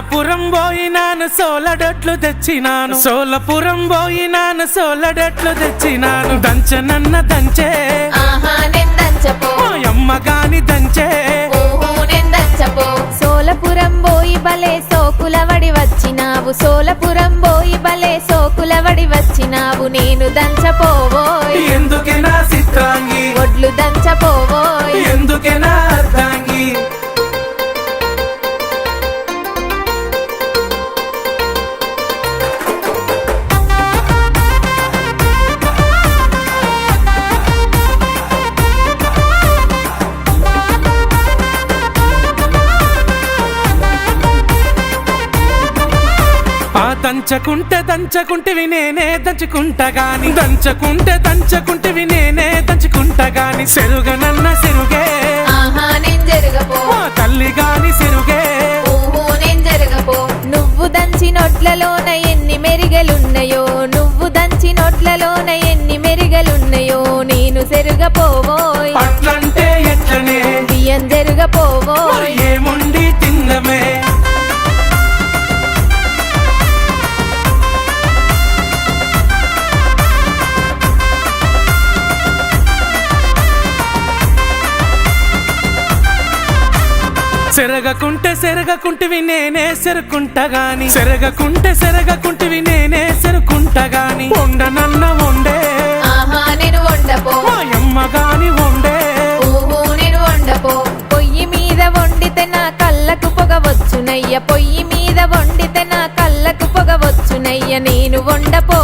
సోలపురం పోయినాను సోలడట్లు తెచ్చినాను. సోలపురం పోయినాను సోలడట్లు తెచ్చినాను. దంచనన్న దంచే. అమ్మ గాని దంచే. సోలపురం బోయి బలే సోకులవడి వచ్చినావు. సోలపురం బోయి బలే సోకులవడి వచ్చినావు. నేను దంచపోవోయ్. ఎందుకే నా సిత్రాంగి ఒడ్లు దంచపోవోయ్. దంచకుంటే దంచకుంటివి నేనే దంచుకుంటా గాని. దంచకుంటే దంచకుంటివి నేనే దంచుకుంటా గాని. సెరుగనన్న సెరుగే. ఆహా నేను జరగపో. మా తల్లి గాని సెరుగే. ఓహో నేను జరగపో. నువ్వు దంచి నోట్లలోన ఎన్ని మెరిగలున్నాయో. సెరగకుంటే సెరగకుంటివి నేనే సెరుకుంటా గాని. సెరగకుంటే సెరగకుంటివి నేనే సెరుకుంటా గాని. వండనన్న వండే. నేను వండపో. మా అమ్మ గాని వండే. నేను వండపో. పొయ్యి మీద వండితే నా కళ్ళకు పొగ వచ్చునయ్య. పొయ్యి మీద వండితే నా కళ్ళకు పొగ వచ్చునయ్య. నేను వండపోవోయ్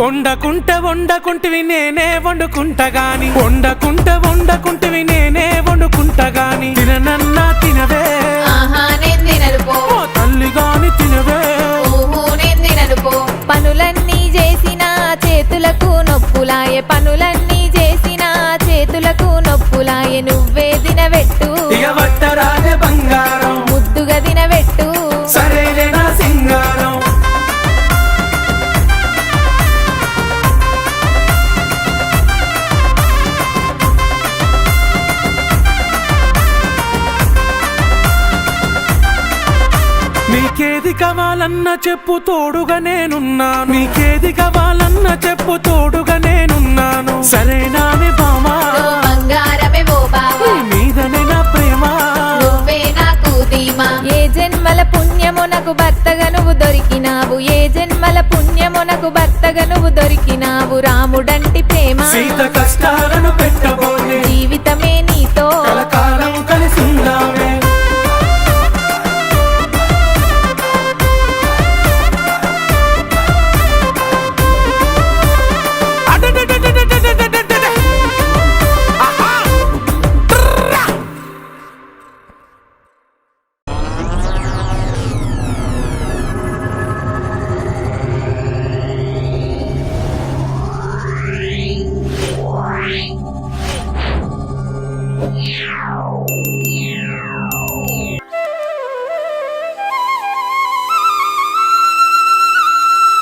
వండకుంటే వండకుంటివి నేనే వండుకుంటా గాని. వండకుంటే వండకుంటివి నేనే వండుకుంటా గాని. తిననన్నా తినవే. తల్లి గాని తినవే. పనులన్నీ చేసిన చేతులకు నొప్పులాయే. పనులన్నీ చేసిన చేతులకు నొప్పులాయే. నువ్వే తినబెట్టు. నీకేది కావాలన్న చెప్పు తోడుగా నేనున్నాను. నీకేది కావాలన్న చెప్పు తోడుగా నేనున్నాను. సరేనానే బామా మీదనే నా ప్రేమ. నువ్వే నాకు ధీమా. ఏ జన్మల పుణ్యము నాకు భర్తగా నువ్వు దొరికినావు. ఏ జన్మల పుణ్యము నాకు భర్తగా నువ్వు దొరికినావు. రాముడంటి ప్రేమ. సీత పెట్టబోయి